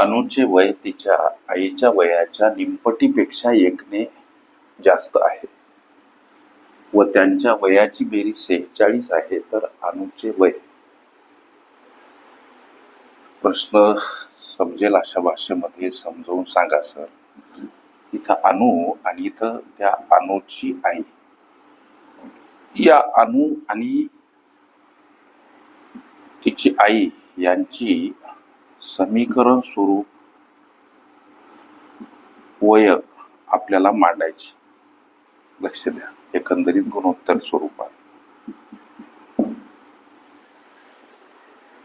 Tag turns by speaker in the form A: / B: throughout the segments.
A: अनुचे वय तिच्या आईच्या वयाच्या निमपटीपेक्षा एकने जास्त आहे. व त्यांच्या वयाची बेरीज सेहेचाळीस आहे तर अनुचे वय. प्रश्न समजेल अशा भाषेमध्ये समजावून सांगा सर. इथं अनु आणि इथं त्या अनुची आई. या अनु आणि तिची आई यांची समीकरण स्वरूप वय आपल्याला मांडायची. लक्ष द्या. एकंदरीत गुणोत्तर स्वरूपात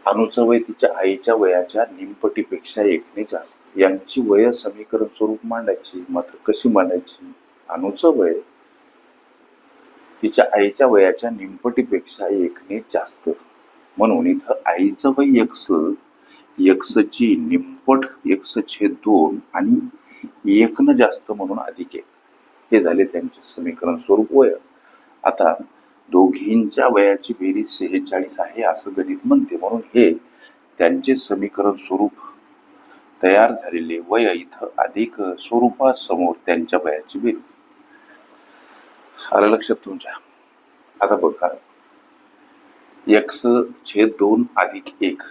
A: अनुचं वय तिच्या आईच्या वयाच्या निमपटीपेक्षा एकने जास्त. यांची वय समीकरण स्वरूप मांडायची. मात्र कशी मांडायची? अनुचं वय तिच्या आईच्या वयाच्या निमपटीपेक्षा एकने जास्त. म्हणून इथं आईचं वय एकस एक्सची निप्पट एक्स छेद दोन आणि एकनं जास्त म्हणून अधिक एक. हे झाले त्यांचे समीकरण स्वरूप वय. आता दोघींच्या वयाची बेरीज सेहेचाळीस आहे असं गणित म्हणते. म्हणून हे त्यांचे समीकरण स्वरूप तयार झालेले वय इथं अधिक स्वरूपासमोर त्यांच्या वयाची बेरीज. आलं लक्षात तुमच्या? आता बघा. एक्स छेद दोन अधिक एक.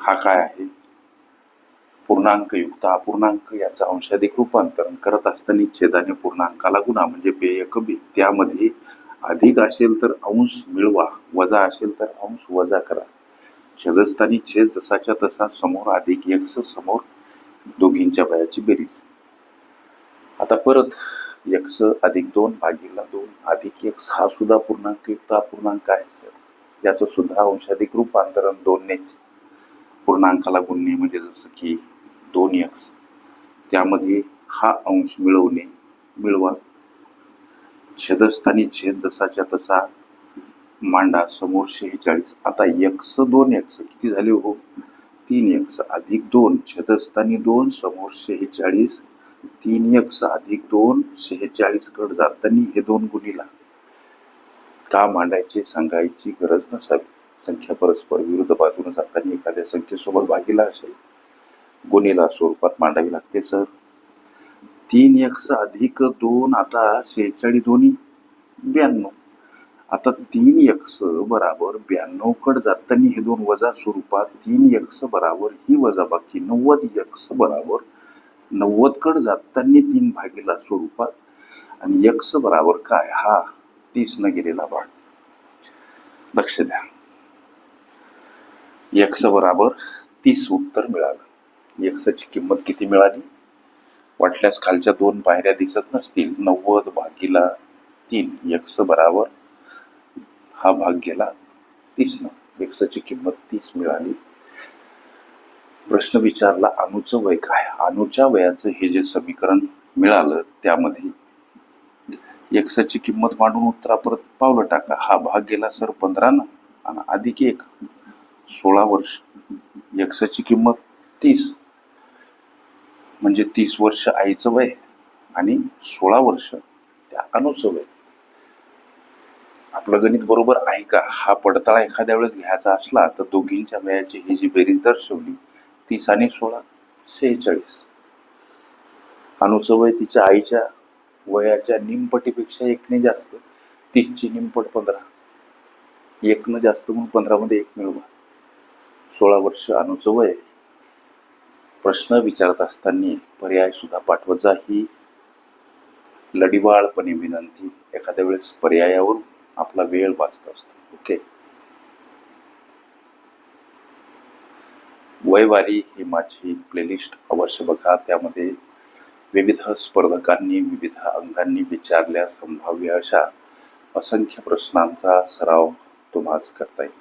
A: हा काय आहे? पूर्णांक युक्त अपूर्णांक याचं अंशाधिक रूपांतरण करत असताना छेदाने पूर्णांकाला गुणा म्हणजे बे एक बी. त्यामध्ये अधिक असेल तर अंश मिळवा वजा असेल तर अंश वजा करा. छेदस्थानी छेद जसाच्या तसा समोर अधिक एक्स समोर दोघींच्या वयाची बेरीज. आता परत एक्स अधिक दोन भागीला दोन अधिक एक हा सुद्धा पूर्णांक युक्त अपूर्णांक आहे सर. याचं सुद्धा अंशाधिक रूपांतरण दोनने पूर्णांकाला गुणणे म्हणजे जसं की दोन यक्स त्यामध्ये हा अंश मिळवणे मिळवा. छेदस्थानी छेद जसाच्या तसा. मांडा समोर शेहेचाळीस. आता एक्स दोन एक्स किती झाले हो? तीन एक्स अधिक दोन. छेदस्थानी दोन समोर शेहेचाळीस. तीन एक्स अधिक दोन शेहेचाळीस कड जातानी हे दोन गुणीला. का मांडायचे सांगायची गरज नसावी. संख्या परस्पर विरुद्ध बाजूने जाताना एखाद्या संख्येसोबत भागीला असेल गुणीला स्वरूपात मांडावी लागते सर. तीन एक्स अधिक दोन आता शेहेचाळीस दोन्ही ब्याण्णव. आता तीन एक्स बराबर ब्याण्णव कड जाताना हे दोन वजा स्वरूपात तीन एक्स बराबर ही वजा बाकी नव्वद एक्स बराबर नव्वद कड जाताना तीन भागीला स्वरूपात. आणि एक्स बराबर काय? हा तीस न गेलेला भाग. लक्ष द्या. एक्स बराबर तीस उत्तर मिळालं. एक्सची किंमत किती मिळाली? वाटल्यास खालच्या दोन पायऱ्या दिसत नसतील. नव्वद भागीला तीन एक्स बराबर. हा भाग गेला तीस न. एक्सची किंमत तीस मिळाली. प्रश्न विचारला अणूचं वय काय? अणूच्या वयाचं हे जे समीकरण मिळालं त्यामध्ये एक्सची किंमत मांडून उत्तरा परत पावलं टाका. हा भाग गेला सर पंधरा न. आणि अधिक एक. सोळा वर्ष. यक्षाची किंमत तीस. म्हणजे तीस वर्ष आईचं वय आणि सोळा वर्ष त्या अनुचं वय. आपलं गणित बरोबर आहे का? हा पडताळा एखाद्या वेळेस घ्यायचा असला तर दोघींच्या वयाची ही जी बेरीज दर्शवली तीस आणि सोळा सेहेचाळीस. अनुचं वय तिच्या आईच्या वयाच्या निमपटीपेक्षा एकने जास्त. तीसची निमपट पंधरा. एकनं जास्त म्हणून पंधरामध्ये एक मिळवा. सोळा वर्ष अनुचं वय. प्रश्न विचारत असताना पर्याय सुद्धा पाठवत जा ही लढीवाळपणे विनंती. एखाद्या वेळेस पर्यायावर आपला वेळ वाचत असतो. ओके? वयवारी ही माझी प्लेलिस्ट अवश्य बघा. त्यामध्ये विविध स्पर्धकांनी विविध अंगांनी विचारल्या संभाव्य अशा असंख्य प्रश्नांचा सराव तुम्हाला करता येईल.